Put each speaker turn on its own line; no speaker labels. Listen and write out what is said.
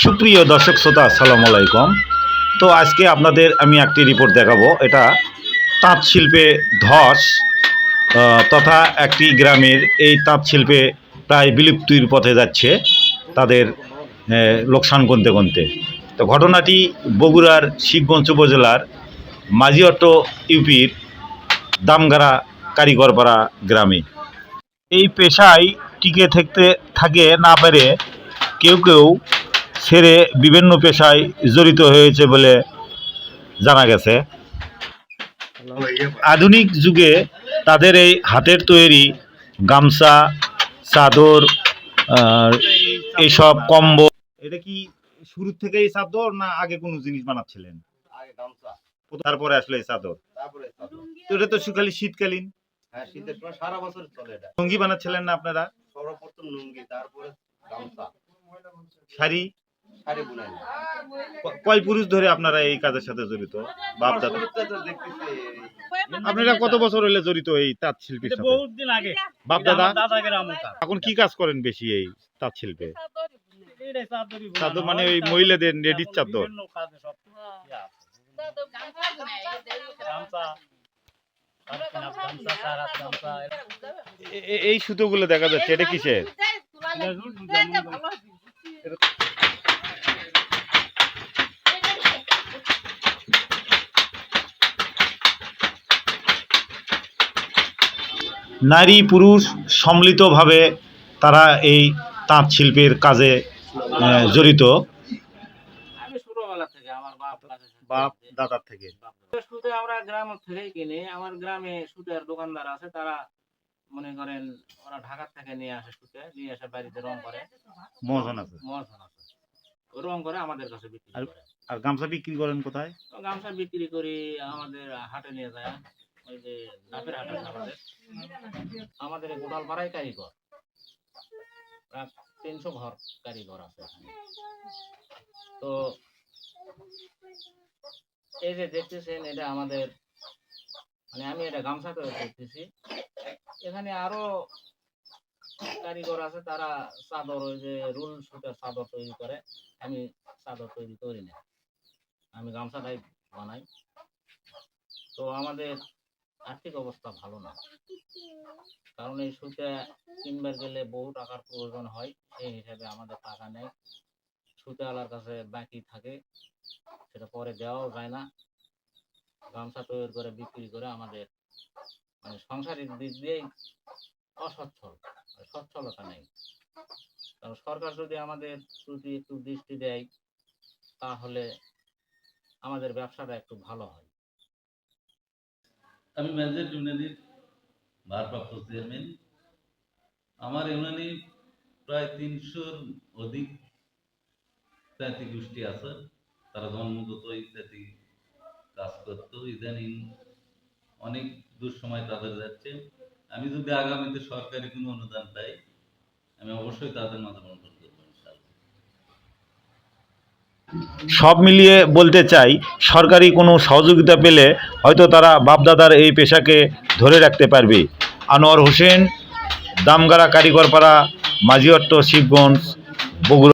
সুপ্রিয় দর্শক শ্রোতা, আসসালামু আলাইকুম। তো আজকে আপনাদের আমি একটি রিপোর্ট দেখাবো। এটা তাঁত শিল্পে ধস তথা একটি গ্রামের এই তাঁত শিল্পে প্রায় বিলুপ্তির পথে যাচ্ছে তাদের লোকসান গুনতে গুনতে। তো ঘটনাটি বগুড়ার শিবগঞ্জ উপজেলার মাঝিঅট্ট ইউপির দামগাড়া কারিগরপাড়া গ্রামে। এই পেশায় টিকে থাকতে, থাকে না পেরে কেউ কেউ ছেড়ে বিভিন্ন পেশায় জড়িত হয়েছে বলে জানা গেছে। আধুনিক যুগে তাদের এই হাতের তৈরি গামছা চাদর এইসব কম্বল এটা কি শুরু থেকেই চাদর না আগে কোনো জিনিস বানাচ্ছিলেন?
আগে
তারপরে আসলে এই চাদর। তো এটা তো শুকালি শীতকালীন?
হ্যাঁ শীতের সারা বছর চলে এটা।
সঙ্গী বানাচ্ছিলেন না আপনারা?
সর্বপ্রথম লুঙ্গি তারপরে গামছা।
শাড়ি? কয় পুরুষ ধরে আপনারা এই কাজের সাথে জড়িত? বাপ দাদা? আপনারা কত বছর হলে জড়িত এই তাঁত শিল্পীর সাথে?
বহুত দিন আগে।
বাপ দাদা? এখন কি কাজ করেন বেশি এই তাঁত শিল্পে? চাদর মানে ওই মহিলাদের রেডির চাদর। এই সুতোগুলো দেখা যাচ্ছে এটা কিসের? নারী পুরুষ সম্মিলিতভাবে তারা এই তাঁত শিল্পের কাজে জড়িত।
আমি ছোটবেলা থেকে আমার বাপ
দাদার থেকে।
সুতে আমরা গ্রাম থেকেই কিনি আমার গ্রামে সুতের দোকানদার আছে তারা মনে করেন ওরা ঢাকা থেকে নিয়ে আসে সুতে নিয়ে বাড়িতে রং করে।
মহাজন আছে।
মহাজন আছে। রং করে আমাদের কাছে বিক্রি
আর- গামছা বিক্রি করেন কোথায়?
গামছা বিক্রি করি আমাদের হাটে নিয়ে যায়। আমাদের আমাদের পাড়ায় কারিগর। তিনশো ঘর কারিগর আছে এখানে। তো এই যে দেখতেছেন, এটা আমাদের মানে আমি এটা গামছা তৈরি করতেছি এখানে আরও কারিগর আছে, তারা চাদর, ওই যে রুল সুতের চাদর তৈরি করে। আমি চাদর তৈরি করি না। আমি গামছাটাই বানাই। তো আমাদের আর্থিক অবস্থা ভালো না। কারণ এই সুতে কিনবার গেলে বহু টাকার প্রয়োজন হয়, সেই হিসাবে আমাদের টাকা নেই। সুতে আলার কাছে বাকি থাকে, সেটা পরে দেওয়াও যায় না। গামছা তৈরি করে, বিক্রি করে আমাদের মানে সংসারের দিক দিয়েই অসচ্ছল সচ্ছলতা নেই। কারণ সরকার যদি আমাদের প্রতি একটু দৃষ্টি দেয়, তাহলে আমাদের ব্যবসাটা একটু ভালো হয়।
আমি ম্যানেজার ইউনিয়নের ভারপ্রাপ্ত চেয়ারম্যান। আমার ইউনিয়নে প্রায় তিনশোর অধিক জাতি গোষ্ঠী আছে। তারা জন্মগত ইত্যাদি কাজ করতো। ইদানিং অনেক দূর সময় তাদের যাচ্ছে। আমি যদি আগামীতে সরকারি কোনো অনুদান পাই, আমি অবশ্যই তাদের ইনশাআল্লাহ।
সব মিলিয়ে বলতে চাই, সরকারি কোনো সহযোগিতা পেলে হয়তো তারা বাপদাদার এই পেশাকে ধরে রাখতে পারবে। আনোয়ার হোসেন, দামগাড়া কারিগরপাড়া মাঝিয়ত্ত শিবগঞ্জ, বগুড়া।